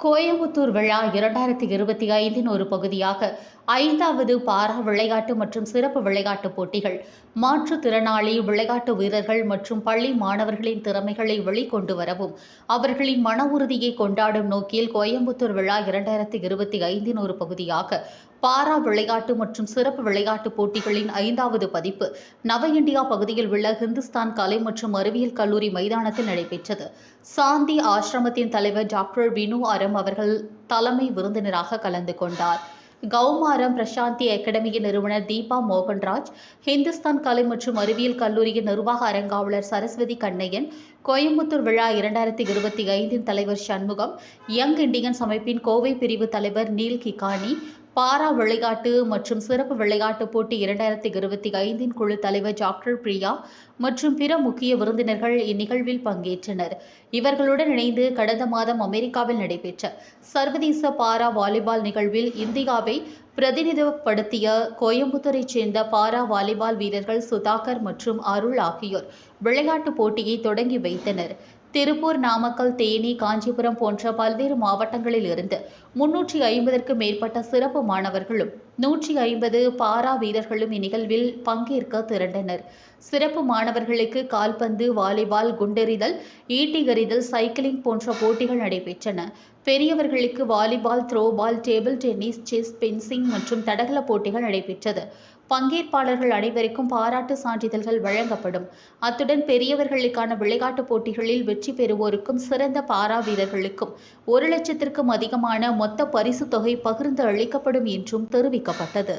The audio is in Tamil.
கோயம்புத்தூர் விழா இரண்டாயிரத்தி இருபத்தி ஐந்தின் ஒரு பகுதியாக ஐந்தாவது பாரா விளையாட்டு மற்றும் சிறப்பு விளையாட்டுப் போட்டிகள் மாற்றுத்திறனாளி விளையாட்டு வீரர்கள் மற்றும் பள்ளி மாணவர்களின் திறமைகளை வெளிக்கொண்டு வரவும் அவர்களின் மன உறுதியை கொண்டாடும் நோக்கில் கோயம்புத்தூர் விழா இரண்டாயிரத்தி இருபத்தி ஐந்தின் ஒரு பகுதியாக பாரா விளையாட்டு மற்றும் சிறப்பு விளையாட்டு போட்டிகளின் ஐந்தாவது பதிப்பு நவ இந்தியா பகுதியில் உள்ள ஹிந்துஸ்தான் கலை மற்றும் அறிவியல் கல்லூரி மைதானத்தில் நடைபெற்றது. சாந்தி ஆசிரமத்தின் தலைவர் டாக்டர் வினு அரம் அவர்கள் தலைமை விருந்தினராக கலந்து கொண்டார். கௌமாரம் பிரசாந்தி அகாடமியின் நிறுவனர் தீபா மோகன்ராஜ் ஹிந்துஸ்தான் கலை மற்றும் அறிவியல் கல்லூரியின் நிர்வாக அரங்காவலர் சரஸ்வதி கண்ணையன் கோயம்புத்தூர் விழா இரண்டாயிரத்தி இருபத்தி ஐந்தின் தலைவர் சண்முகம் யங் இண்டியன்ஸ் அமைப்பின் கோவை பிரிவு தலைவர் நீல் கிகானி பாரா விளையாட்டு மற்றும் சிறப்பு விளையாட்டுப் போட்டி இரண்டாயிரத்தி இருபத்தி ஐந்தின் குழு தலைவர் டாக்டர் பிரியா மற்றும் பிற முக்கிய விருந்தினர்கள் இந்நிகழ்வில் பங்கேற்றனர். இவர்களுடன் இணைந்து கடந்த மாதம் அமெரிக்காவில் நடைபெற்ற சர்வதேச பாரா வாலிபால் நிகழ்வில் இந்தியாவை பிரதிநிதித்துவப்படுத்திய கோயம்புத்தூரைச் சேர்ந்த பாரா வாலிபால் வீரர்கள் சுதாகர் மற்றும் அருள் ஆகியோர் விளையாட்டுப் போட்டியை தொடங்கி வைத்தனர். திருப்பூர் நாமக்கல் தேனி காஞ்சிபுரம் போன்ற பல்வேறு மாவட்டங்களில் இருந்து முன்னூற்றி ஐம்பதற்கு மேற்பட்ட சிறப்பு மாணவர்களும் நூற்றி ஐம்பது பாரா வீரர்களும் இந்நிகழ்வில் பங்கேற்க திரண்டனர். சிறப்பு மாணவர்களுக்கு கால்பந்து வாலிபால் குண்டெறிதல் ஈட்டிகறிதல் சைக்கிளிங் போன்ற போட்டிகள் நடைபெற்றன. பெரியவர்களுக்கு volleyball throwball table tennis chess fencing மற்றும் தடகள போட்டிகள் நடைபெற்றது. பங்கேற்பாளர்கள் அனைவருக்கும் பாராட்டு சான்றிதழ்கள் வழங்கப்படும். அத்துடன் பெரியவர்களுக்கான விளையாட்டுப் போட்டிகளில் வெற்றி பெறுவோருக்கும் சிறந்த பாரா வீரர்களுக்கும் ஒரு லட்சத்திற்கும் அதிகமான மொத்த பரிசு தொகை பகிர்ந்து அளிக்கப்படும் என்றும் தெரிவிக்கப்பட்டது கொடுக்கப்பட்டது.